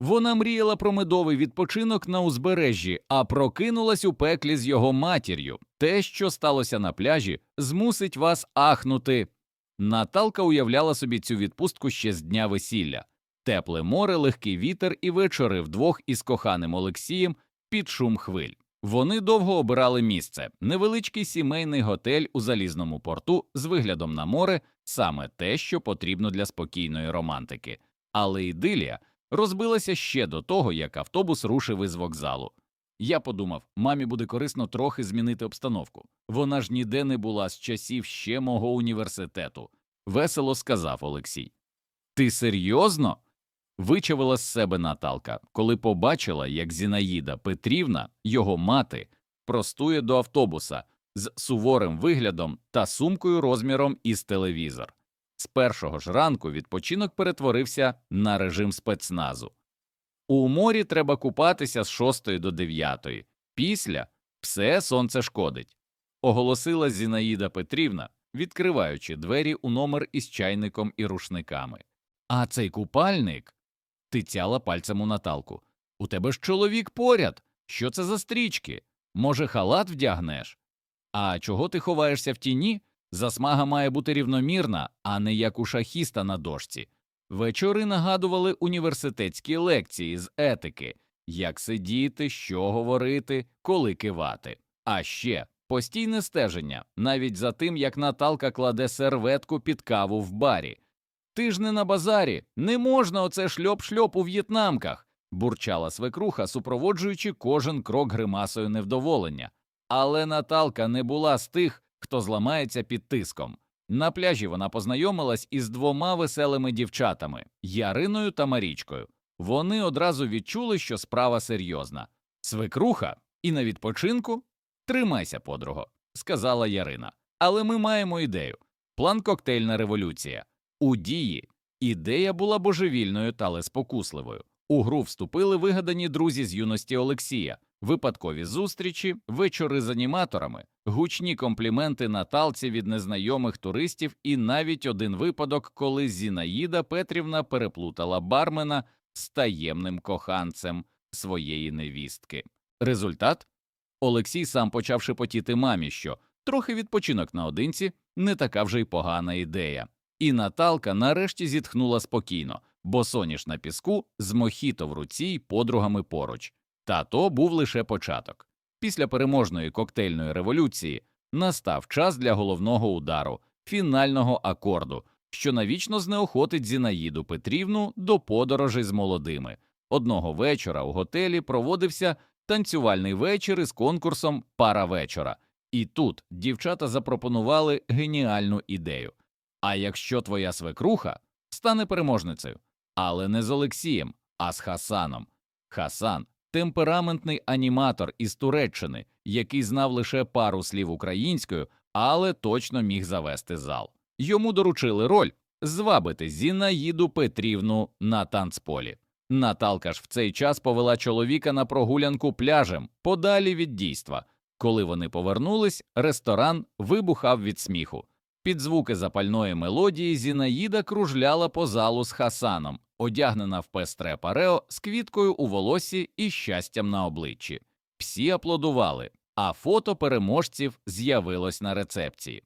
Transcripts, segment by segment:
Вона мріяла про медовий відпочинок на узбережжі, а прокинулась у пеклі з його матір'ю. Те, що сталося на пляжі, змусить вас ахнути. Наталка уявляла собі цю відпустку ще з дня весілля. Тепле море, легкий вітер і вечори вдвох із коханим Олексієм під шум хвиль. Вони довго обирали місце невеличкий сімейний готель у залізному порту з виглядом на море, саме те, що потрібно для спокійної романтики. Але ідилія розбилася ще до того, як автобус рушив із вокзалу. Я подумав, мамі буде корисно трохи змінити обстановку. Вона ж ніде не була з часів ще мого університету. Весело сказав Олексій. Ти серйозно? Вичавила з себе Наталка, коли побачила, як Зінаїда Петрівна, його мати, простує до автобуса з суворим виглядом та сумкою розміром із телевізор. З першого ж ранку відпочинок перетворився на режим спецназу. У морі треба купатися з 6 до 9, після все сонце шкодить, оголосила Зінаїда Петрівна, відкриваючи двері у номер із чайником і рушниками. А цей купальник ти тяла пальцем у Наталку. У тебе ж чоловік поряд. Що це за стрічки? Може, халат вдягнеш? А чого ти ховаєшся в тіні? Засмага має бути рівномірна, а не як у шахіста на дошці. Вечори нагадували університетські лекції з етики, як сидіти, що говорити, коли кивати. А ще постійне стеження, навіть за тим, як Наталка кладе серветку під каву в барі. Ти ж не на базарі, не можна оце шльоп-шльоп у в'єтнамках, бурчала свекруха, супроводжуючи кожен крок гримасою невдоволення. Але Наталка не була з тих, хто зламається під тиском. На пляжі вона познайомилась із двома веселими дівчатами Яриною та Марічкою. Вони одразу відчули, що справа серйозна. Свекруха і на відпочинку? Тримайся, подруго, сказала Ярина. Але ми маємо ідею. План коктейльна революція. У дії ідея була божевільною та спокусливою. У гру вступили вигадані друзі з юності Олексія, випадкові зустрічі, вечори з аніматорами, гучні компліменти Наталці від незнайомих туристів і навіть один випадок, коли Зінаїда Петрівна переплутала бармена з таємним коханцем своєї невістки. Результат Олексій сам почав шепотіти мамі, що трохи відпочинок наодинці не така вже й погана ідея. І Наталка нарешті зітхнула спокійно, бо соняш на піску з мохіто в руці й подругами поруч. Та то був лише початок. Після переможної коктейльної революції настав час для головного удару, фінального акорду, що навічно знеохотить Зінаїду Петрівну до подорожей з молодими. Одного вечора у готелі проводився танцювальний вечір із конкурсом Пара вечора. І тут дівчата запропонували геніальну ідею. А якщо твоя свекруха стане переможницею, але не з Олексієм, а з Хасаном. Хасан темпераментний аніматор із Туреччини, який знав лише пару слів українською, але точно міг завести зал. Йому доручили роль звабити Зінаїду Петрівну на танцполі. Наталка ж в цей час повела чоловіка на прогулянку пляжем подалі від дійства. Коли вони повернулись, ресторан вибухав від сміху. Під звуки запальної мелодії Зінаїда кружляла по залу з Хасаном, одягнена в пестре парео з квіткою у волосі і щастям на обличчі. Всі аплодували, а фото переможців з'явилось на рецепції.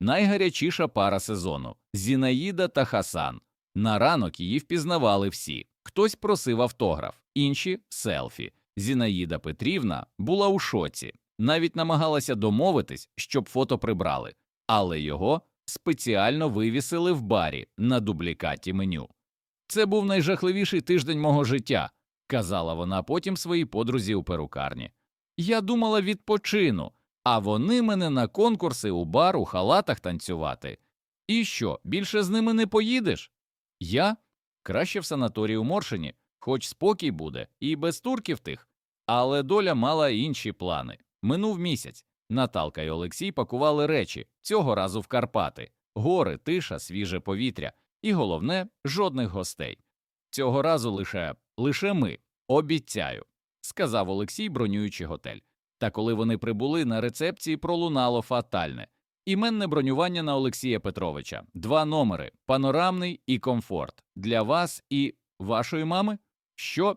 Найгарячіша пара сезону Зінаїда та Хасан. На ранок її впізнавали всі. Хтось просив автограф, інші селфі. Зінаїда Петрівна була у шоці, навіть намагалася домовитись, щоб фото прибрали але його спеціально вивісили в барі на дублікаті меню. Це був найжахливіший тиждень мого життя, казала вона потім своїй подрузі у перукарні. Я думала, відпочину, а вони мене на конкурси у бар у халатах танцювати. І що, більше з ними не поїдеш? Я краще в санаторії у Моршині, хоч спокій буде, і без турків тих. Але доля мала інші плани. Минув місяць. Наталка і Олексій пакували речі цього разу в Карпати, гори, тиша, свіже повітря, і головне жодних гостей. Цього разу лише лише ми обіцяю, сказав Олексій, бронюючи готель. Та коли вони прибули на рецепції, пролунало фатальне іменне бронювання на Олексія Петровича, два номери панорамний і комфорт для вас і вашої мами. Що?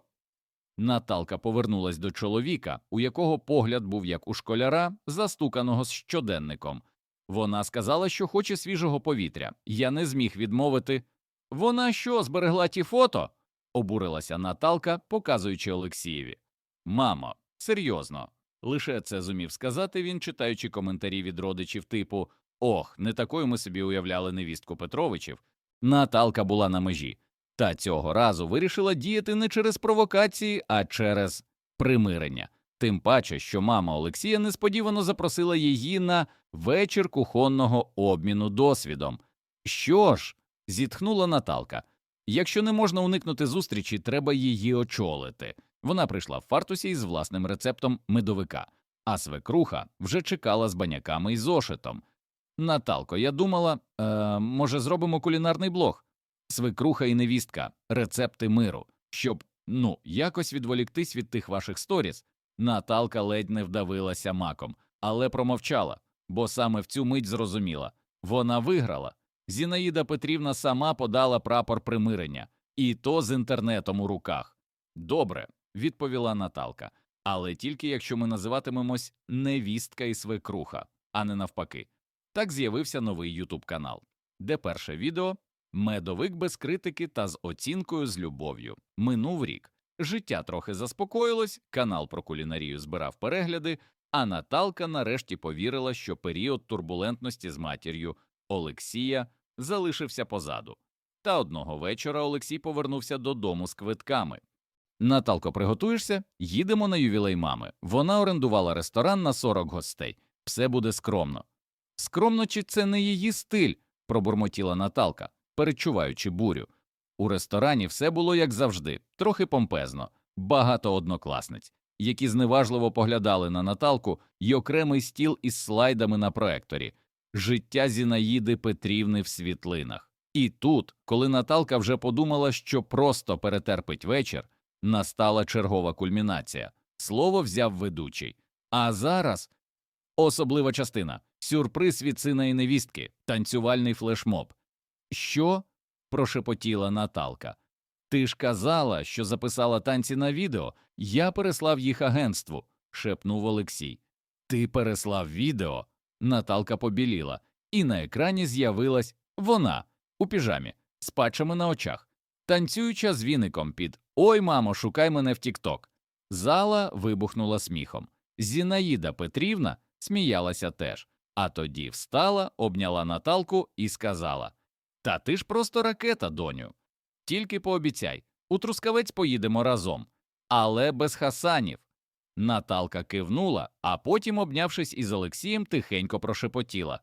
Наталка повернулась до чоловіка, у якого погляд був як у школяра, застуканого з щоденником. Вона сказала, що хоче свіжого повітря. Я не зміг відмовити. Вона що, зберегла ті фото? обурилася Наталка, показуючи Олексієві. Мамо, серйозно. Лише це зумів сказати він, читаючи коментарі від родичів типу Ох, не такою ми собі уявляли невістку Петровичів. Наталка була на межі, та цього разу вирішила діяти не через провокації, а через примирення. Тим паче, що мама Олексія несподівано запросила її на вечір кухонного обміну досвідом. Що ж, зітхнула Наталка. Якщо не можна уникнути зустрічі, треба її очолити. Вона прийшла в фартусі із власним рецептом медовика, а свекруха вже чекала з баняками і зошитом. Наталко, я думала, е, може, зробимо кулінарний блог? Свекруха і невістка, рецепти миру, щоб, ну, якось відволіктись від тих ваших сторіс. Наталка ледь не вдавилася маком, але промовчала, бо саме в цю мить зрозуміла вона виграла. Зінаїда Петрівна сама подала прапор примирення, і то з інтернетом у руках. Добре, відповіла Наталка, але тільки якщо ми називатимемось невістка і свекруха, а не навпаки. Так з'явився новий Ютуб канал, де перше відео медовик без критики та з оцінкою з любов'ю. Минув рік. Життя трохи заспокоїлось, канал про кулінарію збирав перегляди, а Наталка нарешті повірила, що період турбулентності з матір'ю Олексія залишився позаду. Та одного вечора Олексій повернувся додому з квитками. Наталко, приготуєшся? Їдемо на ювілей мами. Вона орендувала ресторан на 40 гостей. Все буде скромно. Скромно чи це не її стиль? пробурмотіла Наталка, перечуваючи бурю. У ресторані все було як завжди, трохи помпезно, багато однокласниць, які зневажливо поглядали на Наталку й окремий стіл із слайдами на проекторі, життя Зінаїди Петрівни в світлинах. І тут, коли Наталка вже подумала, що просто перетерпить вечір, настала чергова кульмінація. Слово взяв ведучий. А зараз особлива частина сюрприз від сина і невістки, танцювальний флешмоб. Що? прошепотіла Наталка. Ти ж казала, що записала танці на відео, я переслав їх агентству, шепнув Олексій. Ти переслав відео? Наталка побіліла, і на екрані з'явилась вона у піжамі, з патчами на очах, танцююча з віником під Ой, мамо, шукай мене в Тікток. Зала вибухнула сміхом. Зінаїда Петрівна сміялася теж, а тоді встала, обняла Наталку і сказала Та ти ж просто ракета, доню. Тільки пообіцяй, у Трускавець поїдемо разом, але без хасанів. Наталка кивнула, а потім, обнявшись із Олексієм, тихенько прошепотіла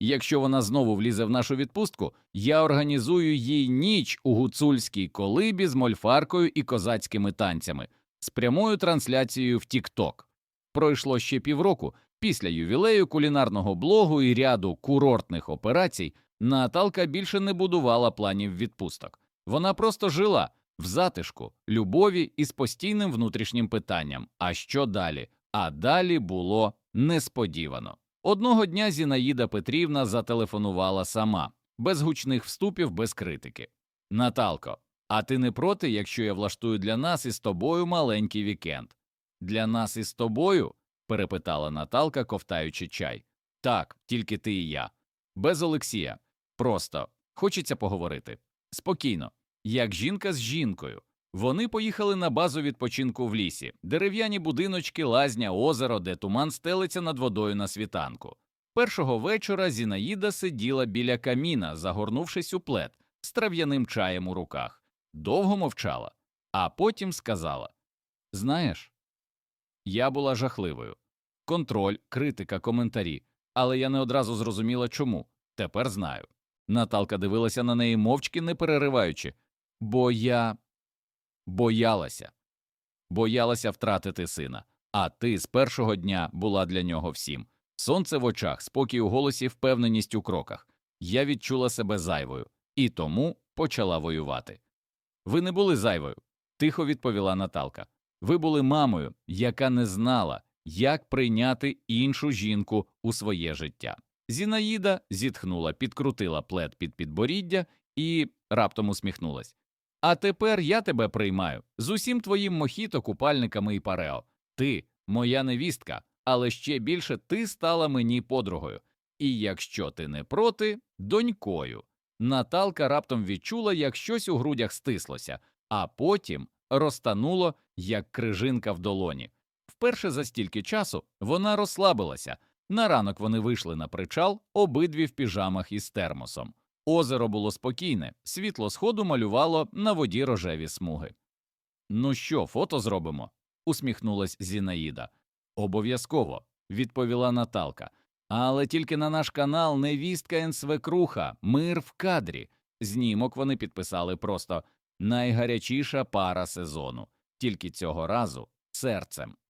Якщо вона знову влізе в нашу відпустку, я організую їй ніч у гуцульській колибі з мольфаркою і козацькими танцями, з прямою трансляцією в Тік-Ток. Пройшло ще півроку. Після ювілею кулінарного блогу і ряду курортних операцій Наталка більше не будувала планів відпусток. Вона просто жила в затишку, любові і з постійним внутрішнім питанням. А що далі? А далі було несподівано. Одного дня Зінаїда Петрівна зателефонувала сама, без гучних вступів, без критики. Наталко, а ти не проти, якщо я влаштую для нас із тобою маленький вікенд? Для нас із тобою? перепитала Наталка, ковтаючи чай. Так, тільки ти і я. Без Олексія. Просто хочеться поговорити. Спокійно, як жінка з жінкою. Вони поїхали на базу відпочинку в лісі, дерев'яні будиночки, лазня, озеро, де туман стелиться над водою на світанку. Першого вечора Зінаїда сиділа біля каміна, загорнувшись у плед, з трав'яним чаєм у руках, довго мовчала, а потім сказала Знаєш, я була жахливою. Контроль, критика, коментарі, але я не одразу зрозуміла чому. Тепер знаю. Наталка дивилася на неї мовчки, не перериваючи, бо я боялася, боялася втратити сина. А ти з першого дня була для нього всім. Сонце в очах, спокій у голосі, впевненість у кроках. Я відчула себе зайвою і тому почала воювати. Ви не були зайвою, тихо відповіла Наталка. Ви були мамою, яка не знала, як прийняти іншу жінку у своє життя. Зінаїда зітхнула, підкрутила плед під підборіддя і раптом усміхнулась. А тепер я тебе приймаю з усім твоїм мохіто, купальниками і парео. Ти моя невістка, але ще більше ти стала мені подругою. І якщо ти не проти, донькою. Наталка раптом відчула, як щось у грудях стислося, а потім розтануло, як крижинка в долоні. Вперше за стільки часу вона розслабилася. На ранок вони вийшли на причал, обидві в піжамах із термосом. Озеро було спокійне, світло сходу малювало на воді рожеві смуги. Ну що, фото зробимо? усміхнулась Зінаїда. Обов'язково, відповіла Наталка. Але тільки на наш канал невістка Енсвекруха, мир в кадрі. Знімок вони підписали просто найгарячіша пара сезону, тільки цього разу серцем.